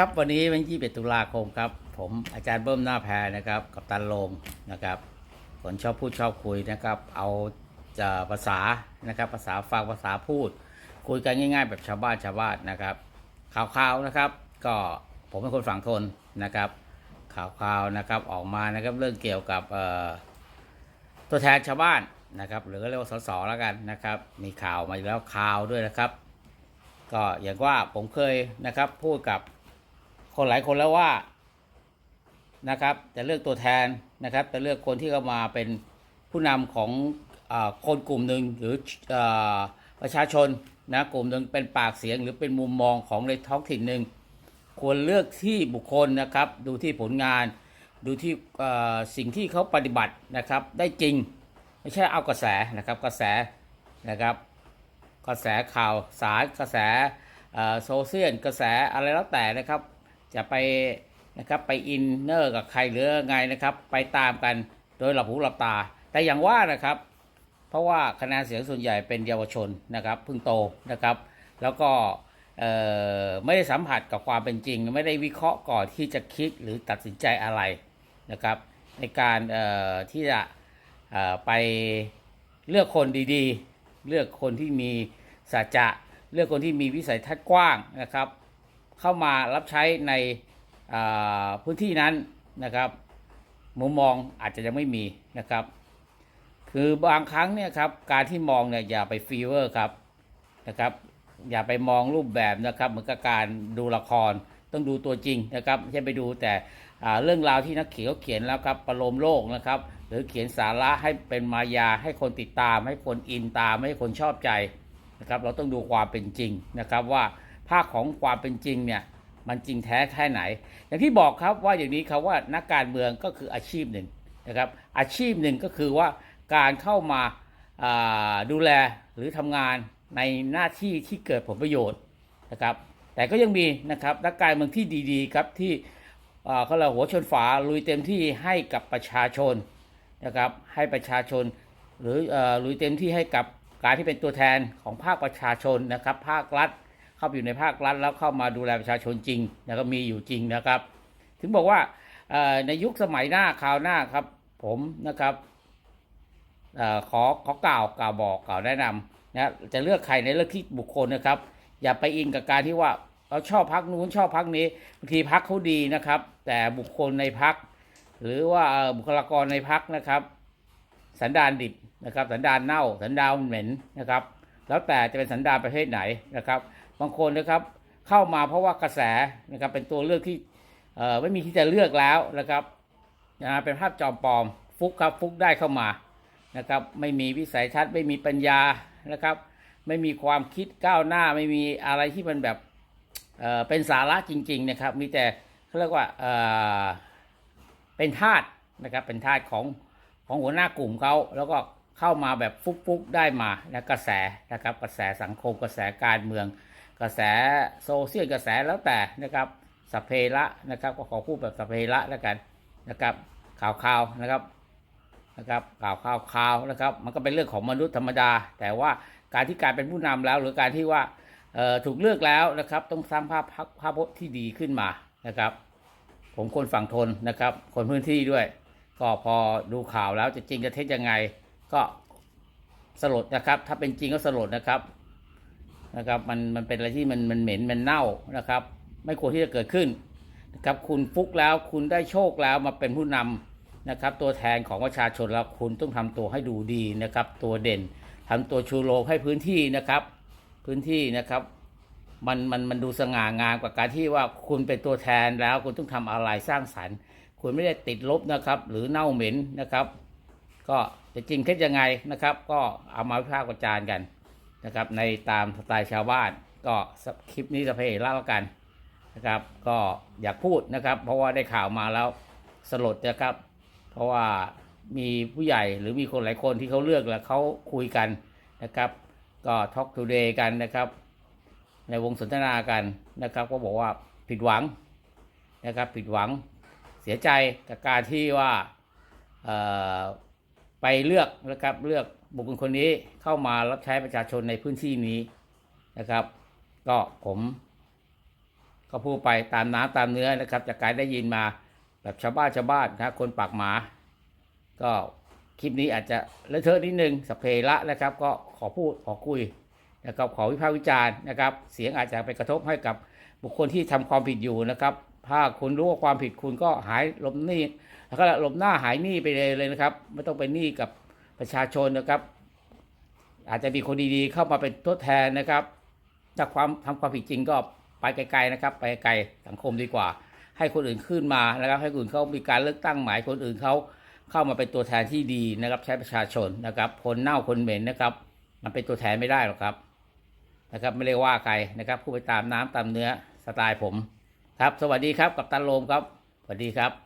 ครับวันนี้วันที่21ตุลาคมครับ ผมอาจารย์เบิ้มหน้าแพรนะครับ กับตันลงนะครับคนชอบพูดชอบคุยนะครับ เอาจะภาษานะครับภาษาฟังภาษาพูด คุยกันง่ายๆ แบบชาวบ้านชาวบ้านนะครับข่าวๆนะครับ ก็ผมเป็นคนฝั่งทนนะครับข่าวๆนะครับออกมานะครับเรื่องเกี่ยวกับเอ่อตัวแทนชาวบ้านนะครับ หรือเรียกว่าสสแล้วกันนะครับ มีข่าวมาแล้วข่าวด้วยนะครับ ก็อย่างว่าผมเคยนะครับพูดกับ คนหลายคนแล้วว่านะครับจะเลือกตัวแทนนะครับจะเลือกคนที่เข้ามาเป็นผู้นำของอคนกลุ่มหนึ่งหรืออประชาชนนะกลุ่มหนึ่งเป็นปากเสียง หรือเป็นมุมมองของในท้องถิ่นหนึ่งควรเลือกที่บุคคลนะครับดูที่ผลงาน ดูที่สิ่งที่เขาปฏิบัตินะครับได้จริงไม่ใช่เอากระแสนะครับกระแสนะครับกระแสข่าวสารกระแสโซเชียลกระแสอะไรแล้วแต่นะครับ จะไปนะครับไปอินเนอร์กับใครหรือไงนะครับ ไปตามกันโดยหลับหูหลับตา แต่อย่างว่านะครับ เพราะว่าคะแนนเสียงส่วนใหญ่เป็นเยาวชนนะครับเพิ่งโตนะครับ แล้วก็ไม่ได้สัมผัสกับความเป็นจริง ไม่ได้วิเคราะห์ก่อนที่จะคิดหรือตัดสินใจอะไรนะครับ ในการที่จะไปเลือกคนดีๆ เลือกคนที่มีสัจจะ เลือกคนที่มีวิสัยทัศน์กว้างนะครับ เข้ามารับใช้ในพื้นที่นั้นนะครับมุมมองอาจจะยังไม่มีนะครับ คือบางครั้งเนี่ยครับการที่มองเนี่ยอย่าไปฟีเวอร์ครับนะครับ อย่าไปมองรูปแบบนะครับ เหมือนกับการดูละครต้องดูตัวจริงนะครับไม่ใช่ไปดูแต่เรื่องราวที่นักเขียนเขาเขียนแล้วครับประโลมโลกนะครับ หรือเขียนสาระให้เป็นมายาให้คนติดตาม ให้คนอินตามให้คนชอบใจนะครับ เราต้องดูความเป็นจริงนะครับว่า ภาคของความเป็นจริงเนี่ยมันจริงแท้แค่ไหน อย่างที่บอกครับว่าอย่างนี้ครับว่านักการเมืองก็คืออาชีพหนึ่งนะครับอาชีพหนึ่งก็คือว่าการเข้ามาาดูแลหรือทำงานในหน้าที่ที่เกิดผลประโยชน์นะครับ แต่ก็ยังมีนะครับนักการเมืองที่ดีๆครับที่เขาเรียกหัวชนฝาลุยเต็มที่ให้กับประชาชนนะครับให้ประชาชน หรือลุยเต็มที่ให้กับการที่เป็นตัวแทนของภาคประชาชนนะครับ ภาครัฐ เข้าไปอยู่ในภาครัฐแล้วเข้ามาดูแลประชาชนจริงนะก็มีอยู่จริงนะครับ ถึงบอกว่าในยุคสมัยหน้าคราวหน้าครับ ผมนะครับอขอขอกล่าวกล่าวบอกกล่าวแนะนำนะจะเลือกใครในเลือกที่บุคคลนะครับ อย่าไปอินกับการที่ว่าเราชอบพักนู้นชอบพักนี้บางทีพักเขาดีนะครับ แต่บุคคลในพักหรือว่าบุคลากรในพักนะครับ สันดานดิบนะครับ สันดานเน่า สันดานเหม็นนะครับ แล้วแต่จะเป็นสันดานประเภทไหนนะครับ บางคนนะครับเข้ามาเพราะว่ากระแสนะครับเป็นตัวเลือกที่ไม่มีที่จะเลือกแล้วนะครับนะเป็นภาพจอมปลอมฟุกครับฟุกได้เข้ามานะครับไม่มีวิสัยทัศน์ไม่มีปัญญานะครับ ไม่มีความคิดก้าวหน้าไม่มีอะไรที่มันแบบเเป็นสาระจริงๆนะครับมีแต่เขาเรียกว่าเเป็นทาสนะครับเป็นทาสของของหัวหน้ากลุ่มเขาแล้วก็เข้ามาแบบฟุกๆได้มานะกระแสนะครับกระแสสังคมกระแสการเมือง กระแสโซเชียลกระแสแล้วแต่นะครับสพเพระนะครับ ก็ขอพูดแบบสพเพระแล้วกันนะครับ ข่าวข่าวนะครับนะครับข่าวข่าวข่าวนะครับ มันก็เป็นเรื่องของมนุษย์ธรรมดา แต่ว่าการที่การเป็นผู้นำแล้ว หรือการที่ว่าถูกเลือกแล้วนะครับ ต้องสร้างภาพภาพภาพพจน์ที่ดีขึ้นมานะครับ ผมคนฝั่งทนนะครับ คนพื้นที่ด้วย ก็พอดูข่าวแล้วจะจริงจะเท็จยังไง ก็สลดนะครับ ถ้าเป็นจริงก็สลดนะครับ นะครับมันมันเป็นอะไรที่มันมันเหม็นมันเน่านะครับ ไม่ควรที่จะเกิดขึ้นนะครับคุณฟุกแล้วคุณได้โชคแล้วมาเป็นผู้นำนะครับ ตัวแทนของประชาชนแล้วคุณต้องทำตัวให้ดูดีนะครับ ตัวเด่นทำตัวชูโรงให้พื้นที่นะครับ พื้นที่นะครับมันมันมันดูสง่างามกว่าการที่ว่าคุณเป็นตัวแทนแล้วคุณต้องทำอะไรสร้างสรรค์ คุณไม่ได้ติดลบนะครับ หรือเน่าเหม็นนะครับ ก็จะจริงเท็จยังไงนะครับ ก็เอามาวิพากษ์วิจารณ์กัน นะครับในตามสไตล์ชาวบ้าน ก็คลิปนี้จะเพลเล่าแล้วกันนะครับ ก็อยากพูดนะครับ เพราะว่าได้ข่าวมาแล้วสลดนะครับ เพราะว่ามีผู้ใหญ่หรือมีคนหลายคนที่เขาเลือกแล้วเขาคุยกันนะครับ ก็ท a l k ก o ูเดย์กันนะครับ ในวงสนทนากันนะครับ ก็บอกว่าผิดหวังนะครับผิดหวังเสียใจกับการที่ว่าไปเลือกนะครับเลือก บุคคลคนนี้เข้ามารับใช้ประชาชนในพื้นที่นี้นะครับ ก็ผมก็พูดไปตามน้ำตามเนื้อนะครับ จากการได้ยินมาแบบชาวบ้านชาวบ้านนะคนปากหมา ก็คลิปนี้อาจจะเลอะเทอะนิดนึงสเพละนะครับ ก็ขอพูดขอคุยนะครับขอวิพากษ์วิจารณ์นะครับ เสียงอาจจะไปกระทบให้กับบุคคลที่ทำความผิดอยู่นะครับ ถ้าคุณรู้ว่าความผิดคุณก็หายหลบหนี้แล้วก็หลบหน้าหายหนี้ไปเลยเลยนะครับ ไม่ต้องเป็นหนี้กับ ประชาชนนะครับ อาจจะมีคนดีๆ เข้ามาเป็นทดแทนนะครับ ถ้าความทำความผิดจริงก็ไปไกลๆนะครับ ไปไกลสังคมดีกว่า ให้คนอื่นขึ้นมานะครับ ให้คนอื่นเขามีการเลือกตั้งหมายคนอื่นเขาเข้ามาเป็นตัวแทนที่ดีนะครับ ใช้ประชาชนนะครับ คนเน่าคนเหม็นนะครับ มันเป็นตัวแทนไม่ได้หรอกครับนะครับ ไม่ได้ว่าใครนะครับพูดไปตามน้ำตามเนื้อสไตล์ผม ครับ สวัสดีครับกับตันโลมครับสวัสดีครับ